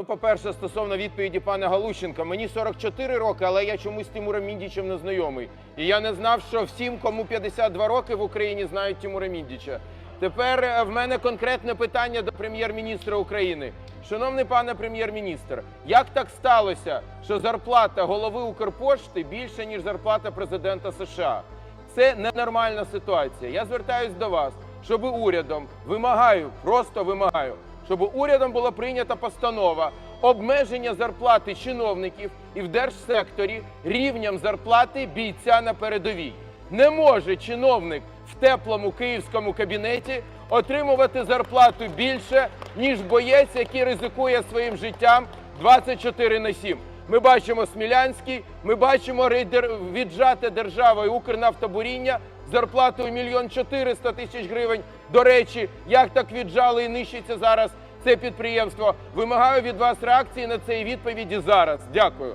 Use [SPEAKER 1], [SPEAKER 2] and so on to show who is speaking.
[SPEAKER 1] Ну, По-перше, стосовно відповіді пана Галущенка, мені 44 роки, але я чомусь з Тимуром Міндічем не знайомий. І я не знав, що всім, кому 52 роки в Україні, знають Тимура Міндіча. Тепер е, в мене конкретне питання до прем'єр-міністра України. Шановний пане прем'єр-міністр, як так сталося, що зарплата голови Укрпошти більша, ніж зарплата президента США? Це ненормальна ситуація. Я звертаюсь до вас, щоб урядом вимагаю, просто вимагаю, щоб урядом була прийнята постанова обмеження зарплати чиновників і в держсекторі рівням зарплати бійця на передовій. Не може чиновник в теплому київському кабінеті отримувати зарплату більше, ніж боєць, який ризикує своїм життям 24 на 7. Ми бачимо Смілянський, ми бачимо рейдер віджате державою Укрнафтобуріння зарплатою мільйон 400 тисяч гривень. До речі, як так віджали і нищиться зараз це підприємство? Вимагаю від вас реакції на це і відповіді зараз. Дякую.